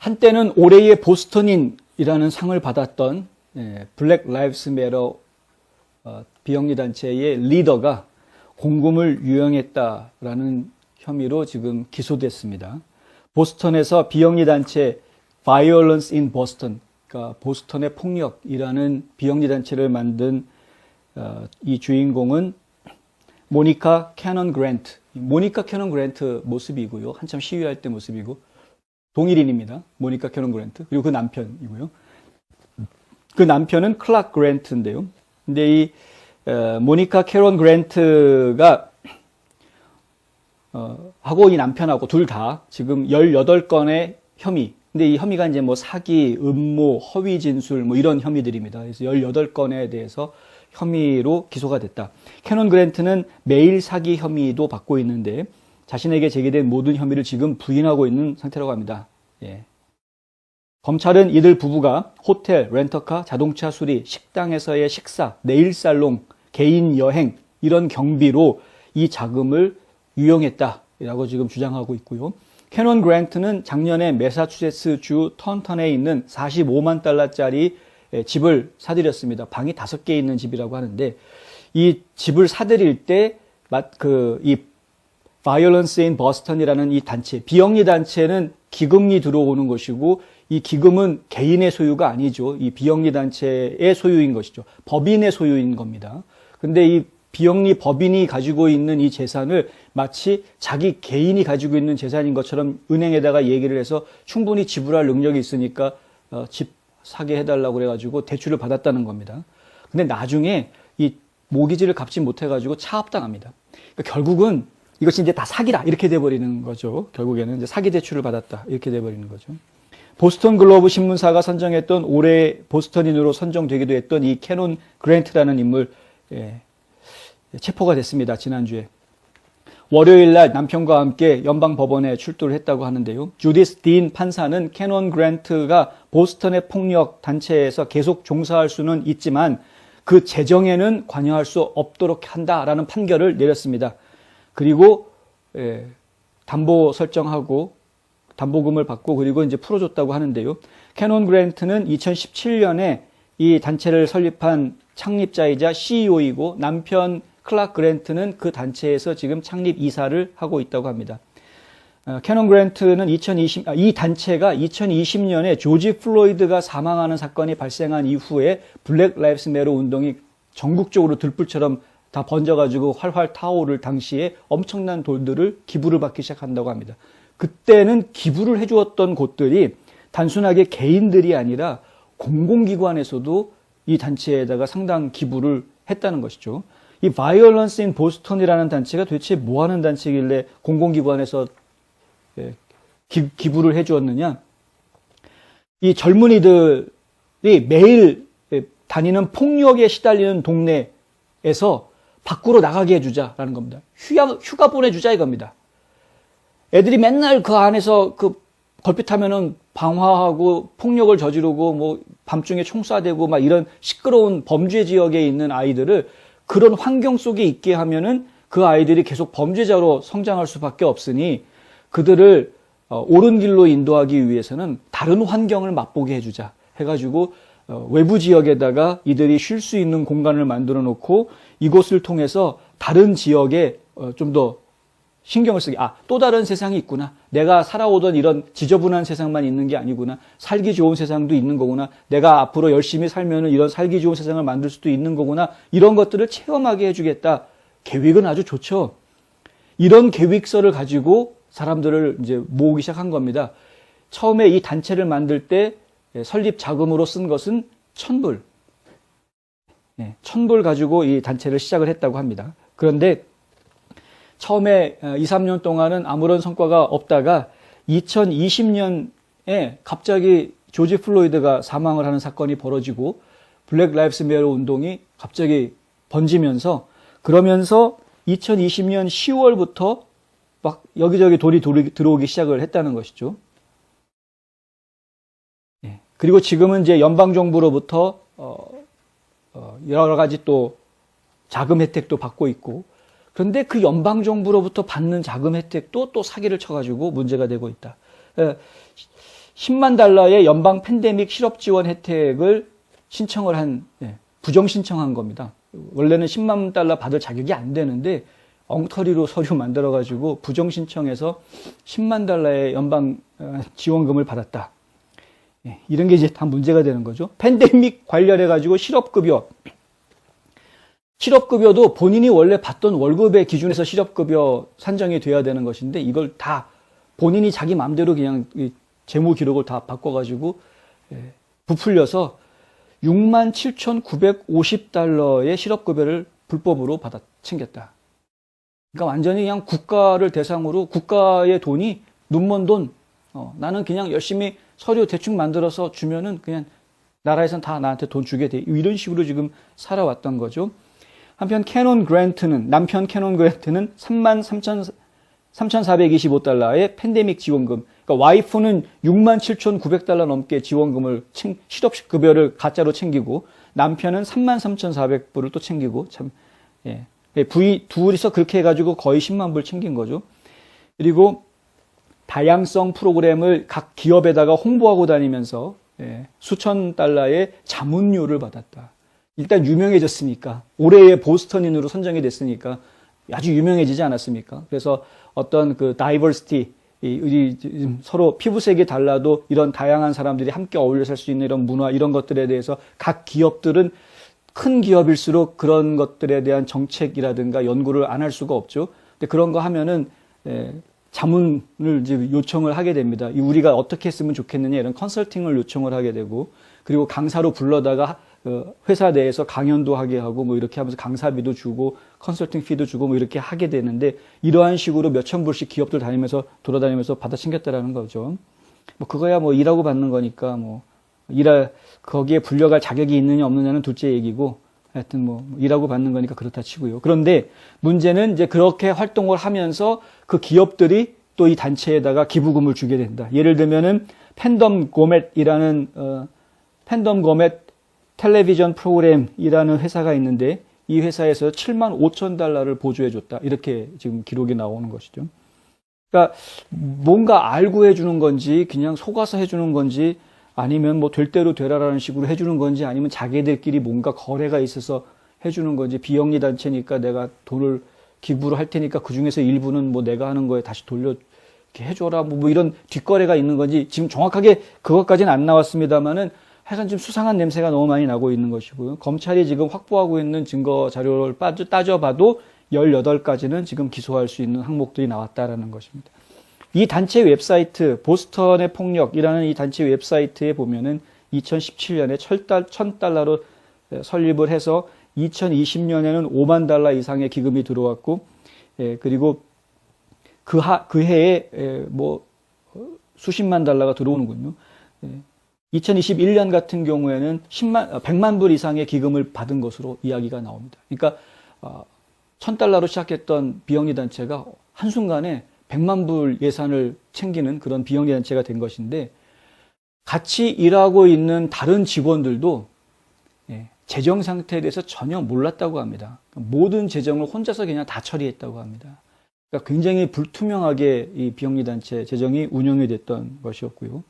한때는 올해의 보스턴인이라는 상을 받았던 예, 블랙 라이브스 메러 어, 비영리 단체의 리더가 공금을 유용했다라는 혐의로 지금 기소됐습니다. 보스턴에서 비영리 단체 Violence in Boston, 그러니까 보스턴의 폭력이라는 비영리 단체를 만든 어, 이 주인공은 모니카 캐넌 그랜트, 모니카 캐넌 그랜트 모습이고요. 한참 시위할 때 모습이고 동일인입니다. 모니카 캐넌 그랜트 그리고 그 남편이고요. 그 남편은 클락 그랜트인데요. 근데 이 어, 모니카 캐런 그랜트가 어, 하고 이 남편하고 둘 다 지금 18건의 혐의. 근데 이 혐의가 이제 뭐 사기, 음모, 허위 진술 뭐 이런 혐의들입니다. 그래서 18건에 대해서 혐의로 기소가 됐다. 캐논 그랜트는 매일 사기 혐의도 받고 있는데 자신에게 제기된 모든 혐의를 지금 부인하고 있는 상태라고 합니다. 예. 검찰은 이들 부부가 호텔, 렌터카, 자동차 수리, 식당에서의 식사, 네일 살롱, 개인 여행 이런 경비로 이 자금을 유용했다라고 지금 주장하고 있고요. 캐논 그랜트는 작년에 매사추세츠 주 턴턴에 있는 45만 달러짜리 예, 집을 사들였습니다. 방이 다섯 개 있는 집이라고 하는데 이 집을 사들일 때 그 이 Violence in Boston이라는 이 단체, 비영리 단체는 기금이 들어오는 것이고 이 기금은 개인의 소유가 아니죠. 이 비영리 단체의 소유인 것이죠. 법인의 소유인 겁니다. 근데 이 비영리 법인이 가지고 있는 이 재산을 마치 자기 개인이 가지고 있는 재산인 것처럼 은행에다가 얘기를 해서 충분히 지불할 능력이 있으니까 어, 집 사게 해달라고 그래가지고 대출을 받았다는 겁니다. 근데 나중에 이 모기지를 갚지 못해가지고 차압당합니다. 그러니까 결국은 이것이 이제 다 사기다 이렇게 돼버리는 거죠. 결국에는 이제 사기 대출을 받았다 이렇게 돼버리는 거죠. 보스턴 글로브 신문사가 선정했던 올해 보스턴인으로 선정되기도 했던 이 캐논 그랜트라는 인물 예, 체포가 됐습니다. 지난주에. 월요일 날 남편과 함께 연방 법원에 출두를 했다고 하는데요. 주디스 딘 판사는 캐논 그랜트가 보스턴의 폭력 단체에서 계속 종사할 수는 있지만 그 재정에는 관여할 수 없도록 한다라는 판결을 내렸습니다. 그리고 예, 담보 설정하고 담보금을 받고 그리고 이제 풀어줬다고 하는데요. 캐논 그랜트는 2017년에 이 단체를 설립한 창립자이자 CEO이고 남편 클락 그랜트는 그 단체에서 지금 창립 이사를 하고 있다고 합니다. 어, 캐논 그랜트는 2020, 아, 이 단체가 2020년에 조지 플로이드가 사망하는 사건이 발생한 이후에 블랙 라이브스 메러 운동이 전국적으로 들불처럼 다 번져가지고 활활 타오를 당시에 엄청난 돈들을 기부를 받기 시작한다고 합니다. 그때는 기부를 해주었던 곳들이 단순하게 개인들이 아니라 공공기관에서도 이 단체에다가 상당 기부를 했다는 것이죠. 이 바이올런스 인 보스턴이라는 단체가 도대체 뭐 하는 단체길래 공공기관에서 예, 기, 기부를 해주었느냐? 이 젊은이들이 매일 예, 다니는 폭력에 시달리는 동네에서 밖으로 나가게 해주자라는 겁니다. 휴가, 휴가 보내주자 이겁니다. 애들이 맨날 그 안에서 그 걸핏하면은 방화하고 폭력을 저지르고 뭐 밤중에 총 쏴대고 막 이런 시끄러운 범죄 지역에 있는 아이들을 그런 환경 속에 있게 하면은 그 아이들이 계속 범죄자로 성장할 수밖에 없으니 그들을 어, 옳은 길로 인도하기 위해서는 다른 환경을 맛보게 해주자 해가지고 어, 외부 지역에다가 이들이 쉴 수 있는 공간을 만들어 놓고 이곳을 통해서 다른 지역에 어, 좀더 신경을 쓰게 아 또 다른 세상이 있구나. 내가 살아오던 이런 지저분한 세상만 있는 게 아니구나. 살기 좋은 세상도 있는 거구나. 내가 앞으로 열심히 살면은 이런 살기 좋은 세상을 만들 수도 있는 거구나. 이런 것들을 체험하게 해주겠다. 계획은 아주 좋죠. 이런 계획서를 가지고 사람들을 이제 모으기 시작한 겁니다. 처음에 이 단체를 만들 때 예, 설립 자금으로 쓴 것은 천불 예, 천불 가지고 이 단체를 시작을 했다고 합니다 그런데 처음에 2, 3년 동안은 아무런 성과가 없다가 2020년에 갑자기 조지 플로이드가 사망을 하는 사건이 벌어지고 블랙 라이브스 메어 운동이 갑자기 번지면서 그러면서 2020년 10월부터 막 여기저기 돌이 들어오기 시작을 했다는 것이죠. 예. 그리고 지금은 이제 연방 정부로부터 어, 어, 여러 가지 또 자금 혜택도 받고 있고 그런데 그 연방 정부로부터 받는 자금 혜택도 또 사기를 쳐가지고 문제가 되고 있다. 예, 10만 달러의 연방 팬데믹 실업 지원 혜택을 신청을 한 예, 부정 신청한 겁니다. 원래는 10만 달러 받을 자격이 안 되는데 엉터리로 서류 만들어 가지고 부정 신청해서 10만 달러의 연방 어, 지원금을 받았다. 예, 이런 게 이제 다 문제가 되는 거죠. 팬데믹 관련해 가지고 실업급여 실업급여도 본인이 원래 받던 월급의 기준에서 실업급여 산정이 돼야 되는 것인데 이걸 다 본인이 자기 마음대로 그냥 이 재무 기록을 다 바꿔가지고 예, 부풀려서 6만 7,950달러의 실업급여를 불법으로 받아 챙겼다. 그러니까 완전히 그냥 국가를 대상으로 국가의 돈이 눈먼 돈, 어, 나는 그냥 열심히 서류 대충 만들어서 주면은 그냥 나라에선 다 나한테 돈 주게 돼. 이런 식으로 지금 살아왔던 거죠. 한편 캐논 그랜트는 남편 캐논 그랜트는 3만 3천 3,425달러의 팬데믹 지원금. 그러니까 와이프는 6만 7,900달러 넘게 지원금을 챙, 실업식 급여를 가짜로 챙기고 남편은 3만 3,400불을 또 챙기고 참 예. 부이 둘이서 그렇게 해 가지고 거의 10만 불 챙긴 거죠. 그리고 다양성 프로그램을 각 기업에다가 홍보하고 다니면서 예, 수천 달러의 자문료를 받았다. 일단 유명해졌으니까 올해의 보스턴인으로 선정이 됐으니까 아주 유명해지지 않았습니까? 그래서 어떤 그 다이버시티 이 서로 피부색이 달라도 이런 다양한 사람들이 함께 어울려 살 수 있는 이런 문화 이런 것들에 대해서 각 기업들은 큰 기업일수록 그런 것들에 대한 정책이라든가 연구를 안 할 수가 없죠. 근데 그런 거 하면은 에, 자문을 이제 요청을 하게 됩니다. 이 우리가 어떻게 했으면 좋겠느냐 이런 컨설팅을 요청을 하게 되고 그리고 강사로 불러다가 어, 회사 내에서 강연도 하게 하고 뭐 이렇게 하면서 강사비도 주고 컨설팅 피도 주고 뭐 이렇게 하게 되는데 이러한 식으로 몇천 불씩 기업들 다니면서 돌아다니면서 받아 챙겼다라는 거죠. 뭐 그거야 뭐 일하고 받는 거니까 뭐 일할 거기에 불려갈 자격이 있느냐 없느냐는 둘째 얘기고 하여튼 뭐 일하고 받는 거니까 그렇다 치고요. 그런데 문제는 이제 그렇게 활동을 하면서 그 기업들이 또 이 단체에다가 기부금을 주게 된다. 예를 들면은 팬덤 고멧이라는 어, 팬덤 고멧 텔레비전 프로그램이라는 회사가 있는데 이 회사에서 7만 5천 달러를 보조해 줬다. 이렇게 지금 기록이 나오는 것이죠. 그러니까 뭔가 알고 해주는 건지 그냥 속아서 해주는 건지 아니면 뭐 될 대로 되라라는 식으로 해주는 건지 아니면 자기들끼리 뭔가 거래가 있어서 해주는 건지 비영리 단체니까 내가 돈을 기부를 할 테니까 그 중에서 일부는 뭐 내가 하는 거에 다시 돌려 이렇게 해줘라 뭐, 뭐 이런 뒷거래가 있는 건지 지금 정확하게 그것까지는 안 나왔습니다만은 하여간 좀 수상한 냄새가 너무 많이 나고 있는 것이고요. 검찰이 지금 확보하고 있는 증거 자료를 따져봐도 18가지는 지금 기소할 수 있는 항목들이 나왔다라는 것입니다. 이 단체 웹사이트, 보스턴의 폭력이라는 이 단체 웹사이트에 보면은 2017년에 1000달러로 설립을 해서 2020년에는 5만 달러 이상의 기금이 들어왔고, 예, 그리고 그, 하, 그 해에 예, 뭐 수십만 달러가 들어오는군요. 예, 2021년 같은 경우에는 10만, 100만 불 이상의 기금을 받은 것으로 이야기가 나옵니다. 그러니까, 어, 1000달러로 시작했던 비영리 단체가 한순간에 100만 불 예산을 챙기는 그런 비영리 단체가 된 것인데, 같이 일하고 있는 다른 직원들도 예, 재정 상태에 대해서 전혀 몰랐다고 합니다. 모든 재정을 혼자서 그냥 다 처리했다고 합니다. 그러니까 굉장히 불투명하게 이 비영리 단체 재정이 운영이 됐던 것이었고요.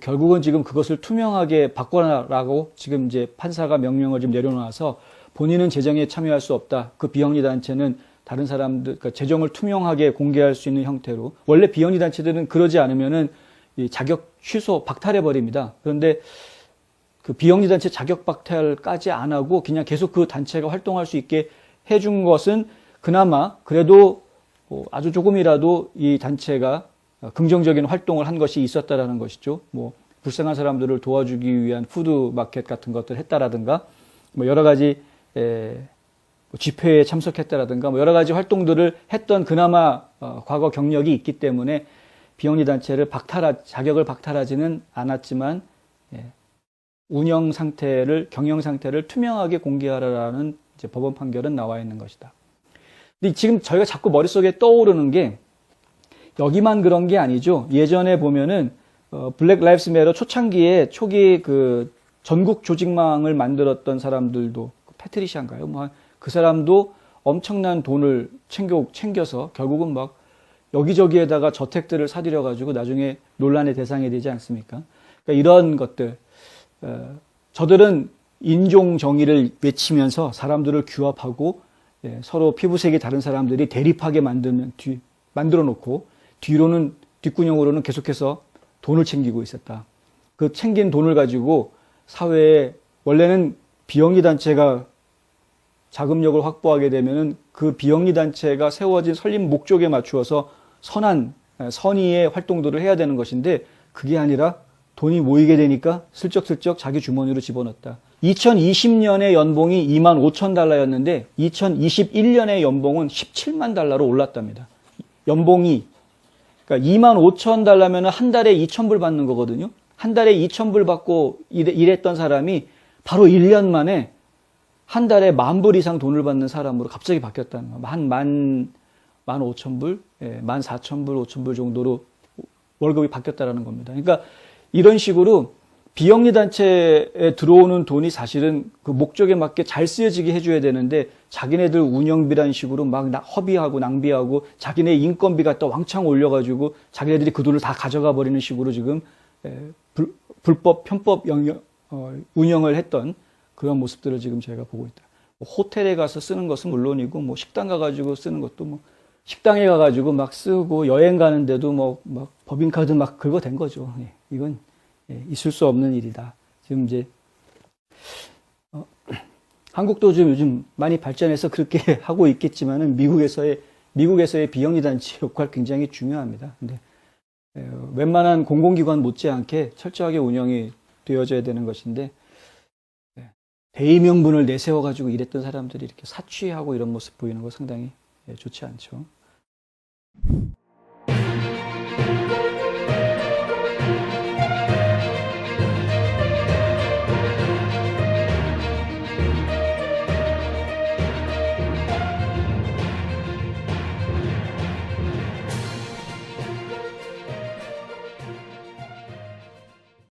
결국은 지금 그것을 투명하게 바꿔라라고 지금 이제 판사가 명령을 좀 내려놔서 본인은 재정에 참여할 수 없다. 그 비영리 단체는 다른 사람들, 그러니까 재정을 투명하게 공개할 수 있는 형태로 원래 비영리 단체들은 그러지 않으면은 이 자격 취소 박탈해 버립니다. 그런데 그 비영리 단체 자격 박탈까지 안 하고 그냥 계속 그 단체가 활동할 수 있게 해준 것은 그나마 그래도 뭐 아주 조금이라도 이 단체가 긍정적인 활동을 한 것이 있었다라는 것이죠. 뭐 불쌍한 사람들을 도와주기 위한 푸드 마켓 같은 것들 했다라든가 뭐 여러 가지 에, 뭐 집회에 참석했다라든가 뭐 여러 가지 활동들을 했던 그나마 어, 과거 경력이 있기 때문에 비영리 단체를 박탈하 자격을 박탈하지는 않았지만 예, 운영 상태를 경영 상태를 투명하게 공개하라라는 법원 판결은 나와 있는 것이다. 근데 지금 저희가 자꾸 머릿속에 떠오르는 게 여기만 그런 게 아니죠. 예전에 보면은 어, 블랙 라이프스 메러 초창기에 초기 그 전국 조직망을 만들었던 사람들도 패트리시아인가요? 뭐 그 사람도 엄청난 돈을 챙겨 챙겨서 결국은 막 여기저기에다가 저택들을 사들여 가지고 나중에 논란의 대상이 되지 않습니까? 그러니까 이런 것들 어, 저들은 인종 정의를 외치면서 사람들을 규합하고 예, 서로 피부색이 다른 사람들이 대립하게 만드는 뒤 만들어 놓고 뒤로는 뒷구녕으로는 계속해서 돈을 챙기고 있었다. 그 챙긴 돈을 가지고 사회에 원래는 비영리 단체가 자금력을 확보하게 되면은 그 비영리 단체가 세워진 설립 목적에 맞추어서 선한 에, 선의의 활동들을 해야 되는 것인데 그게 아니라 돈이 모이게 되니까 슬쩍슬쩍 자기 주머니로 집어넣었다. 2020년에 연봉이 2만 5천 달러였는데 2021년에 연봉은 17만 달러로 올랐답니다. 연봉이 그러니까 2만 5천 달러면 한 달에 2천 불 받는 거거든요. 한 달에 2천 불 받고 일- 일했던 사람이 바로 1년 만에 한 달에 만 불 이상 돈을 받는 사람으로 갑자기 바뀌었다는 거. 한 만, 만 오천 불, 예, 만 사천 불, 오천 불 정도로 월급이 바뀌었다라는 겁니다. 그러니까 이런 식으로 비영리 단체에 들어오는 돈이 사실은 그 목적에 맞게 잘 쓰여지게 해줘야 되는데 자기네들 운영비라는 식으로 막 나- 허비하고 낭비하고 자기네 인건비 갖다 왕창 올려가지고 자기네들이 그 돈을 다 가져가 버리는 식으로 지금 에, 불, 불법 편법 영역, 어, 운영을 했던 그런 모습들을 지금 저희가 보고 있다. 뭐 호텔에 가서 쓰는 것은 물론이고 뭐 식당 가가지고 쓰는 것도 뭐 식당에 가가지고 막 쓰고 여행 가는데도 뭐 막 법인카드 막 긁어댄 거죠. 예, 이건 예, 있을 수 없는 일이다. 지금 이제 어, 한국도 좀 요즘 많이 발전해서 그렇게 하고 있겠지만은 미국에서의 미국에서의 비영리 단체 역할 굉장히 중요합니다. 근데 에, 웬만한 공공기관 못지않게 철저하게 운영이 되어져야 되는 것인데 예, 대의명분을 내세워 가지고 일했던 사람들이 이렇게 사취하고 이런 모습 보이는 거 상당히 예, 좋지 않죠.